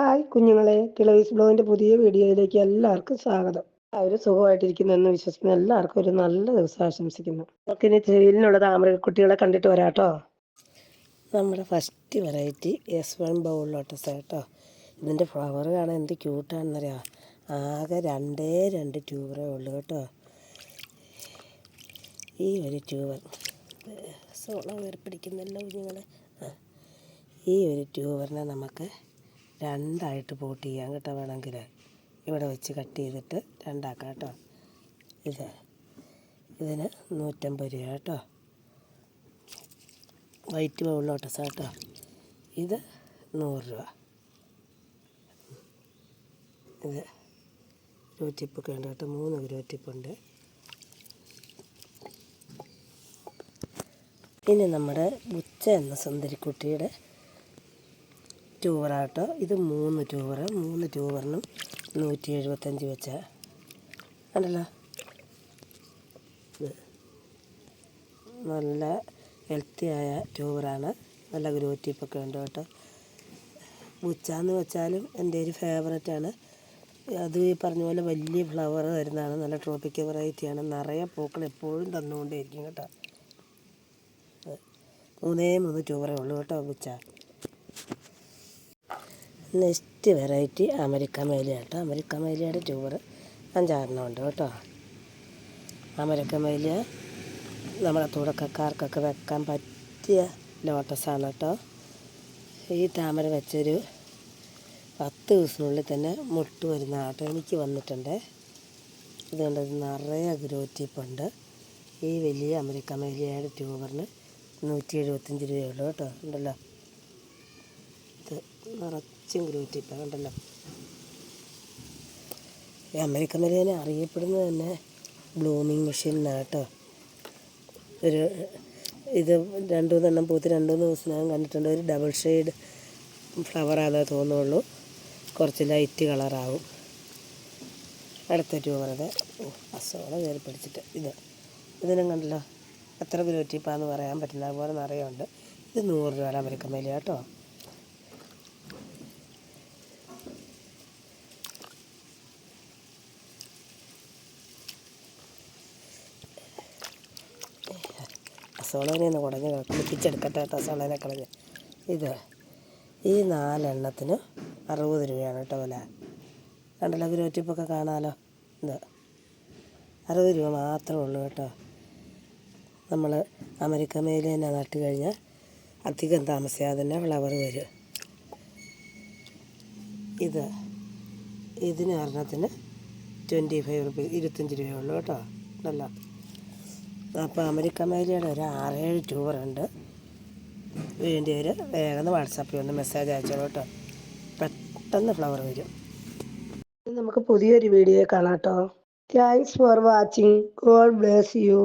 Hi കുഞ്ഞുങ്ങളെ കിളവീസ് ബ്ലോഗിന്റെ പുതിയ വീഡിയോയിലേക്ക് എല്ലാവർക്കും സ്വാഗതം. അവർ സുഖമായിട്ടിരിക്കുന്നു എന്ന് വിശ്വസിക്കുന്ന. എല്ലാവർക്കും ഒരു നല്ല ദിവസം ആശംസിക്കുന്നു. നമുക്കിനി ഇനി താമര കുട്ടികളെ കണ്ടിട്ട് വരാട്ടോ. നമ്മുടെ first variety S one bowl lotus കേട്ടോ. ഇതിന്റെ ഫ്ലവർ കാണാൻ എന്ത് ക്യൂട്ടാണെന്നറിയാം ആകെ രണ്ടേ രണ്ട് ട്യൂബറേ ഉള്ളൂ കേട്ടോ. ഈ ഒരു ട്യൂബർ സോളം വേർപിടിക്കുന്നല്ലോ കുഞ്ഞുങ്ങളെ? ഈ ഒരു ട്യൂബറിനെ നമുക്ക് രണ്ടായിട്ട് പോട്ട് ചെയ്യാം കേട്ടോ വേണമെങ്കിൽ. ഇവിടെ വെച്ച് കട്ട് ചെയ്തിട്ട് രണ്ടാക്കാം കേട്ടോ. ഇത് ഇതിന് നൂറ്റമ്പത് രൂപ കേട്ടോ. വൈറ്റ് ബൗൾ ലോട്ടസ് കേട്ടോ. ഇത് നൂറ് രൂപ. ഇത് ഗ്രൂറ്റിപ്പൊക്കെ ഉണ്ട് കേട്ടോ. മൂന്ന് ഗ്രൂറ്റിപ്പുണ്ട് ഇനി നമ്മുടെ ബുച്ച എന്ന സുന്ദരിക്കുട്ടിയുടെ ട്യൂബറാട്ടോ ഇത് മൂന്ന് ട്യൂബർ മൂന്ന് ട്യൂബറിനും നൂറ്റി എഴുപത്തഞ്ച് വെച്ച ഇത് നല്ല ഹെൽത്തിയായ ട്യൂബറാണ് നല്ല ഗ്രോറ്റിപ്പൊക്കെ ഉണ്ട് കേട്ടോ. ബുച്ചാന്ന് വെച്ചാലും എന്റെ ഒരു ഫേവററ്റാണ് അത് ഈ പറഞ്ഞ പോലെ വലിയ ഫ്ലവർ വരുന്നതാണ് നല്ല ട്രോപ്പിക്കൽ വെറൈറ്റിയാണ് നിറയെ പൂക്കൾ എപ്പോഴും തന്നുകൊണ്ടേയിരിക്കും കേട്ടോ. മൂന്നേ മൂന്ന് ട്യൂബറേ ഉള്ളൂ കേട്ടോ ബുച്ച നെക്സ്റ്റ് വെറൈറ്റി അമരിക്ക മേലിയ കേട്ടോ അമരിക്ക മേലിയയുടെ ട്യൂബർ അഞ്ചാറെണ്ണം ഉണ്ട് കേട്ടോ. അമരിക്ക മേലിയ നമ്മുടെ തുടക്കക്കാർക്കൊക്കെ വെക്കാൻ പറ്റിയ ലോട്ടസാണ് കേട്ടോ. ഈ താമര വെച്ചൊരു പത്ത് ദിവസത്തിനുള്ളിൽ തന്നെ മുട്ട് വരുന്ന കേട്ടോ എനിക്ക് വന്നിട്ടുണ്ട്. ഇതുകൊണ്ട് നിറയെ ഗ്രോറ്റിപ്പുണ്ട് ഈ വലിയ അമരിക്ക മേലിയയുടെ ട്യൂബറിന് നൂറ്റി എഴുപത്തഞ്ച് രൂപയുള്ളൂ കേട്ടോ. ഉണ്ടല്ലോ. ഇത് നിറച്ചും ഗ്രൂറ്റിപ്പ കണ്ടല്ലോ. അമേരിക്കൻ മലേനെ അറിയപ്പെടുന്നത് തന്നെ ബ്ലൂമിങ് മെഷീൻ കേട്ടോ ഒരു ഇത് രണ്ടു മൂന്നെണ്ണം പൂത്ത് രണ്ടു മൂന്ന് ദിവസം കണ്ടിട്ടുണ്ട്. ഒരു ഡബിൾ ഷെയ്ഡ് ഫ്ലവറാണെന്ന് തോന്നുള്ളൂ. കുറച്ച് ലൈറ്റ് കളറാവും. അടുത്ത ട്യൂബറത് ഓ അസോള കയറി പിടിച്ചിട്ട് ഇത്. ഇതിനും കണ്ടല്ലോ എത്ര ഗ്രൂറ്റിപ്പാന്ന് പറയാൻ പറ്റില്ല അതുപോലെ നിറയുണ്ട്. ഇത് നൂറ് രൂപ അമേരിക്കൻ മേലെ കേട്ടോ അസോളനെ ഒന്ന് കുടഞ്ഞ് കുളിപ്പിച്ചെടുക്കട്ടെ തസോളേനെ കളഞ്ഞ്. ഇത് ഈ നാലെണ്ണത്തിന് അറുപത് രൂപയാണ് കേട്ടോ വില. കണ്ടല്ലോ ഗ്രോറ്റിപ്പൊക്കെ കാണാമല്ലോ ഇത് അറുപത് രൂപ മാത്രമേ ഉള്ളൂ കേട്ടോ. നമ്മൾ അമരിക്ക മേലെ തന്നെ നട്ട് കഴിഞ്ഞാൽ അധികം താമസിയാതെ തന്നെ ഫ്ലവർ വരും. ഇത് ഇതിന് ഒരെണ്ണത്തിന് ട്വന്റി ഫൈവ് റുപ്പീസ് ഇരുപത്തഞ്ച് രൂപയുള്ളൂ കേട്ടോ. ഉണ്ടല്ലോ അപ്പോൾ അമരിക്ക മേലയുടെ ഒരു ആറേഴ് ട്യൂബറുണ്ട് വേണ്ടിയവർ വേഗം വാട്സാപ്പിൽ ഒന്ന് മെസ്സേജ് അയച്ചോളൂ കേട്ടോ. പെട്ടെന്ന് ഫ്ലവർ വരും. നമുക്ക് പുതിയൊരു വീഡിയോ കാണാം കേട്ടോ. Thanks for watching God bless you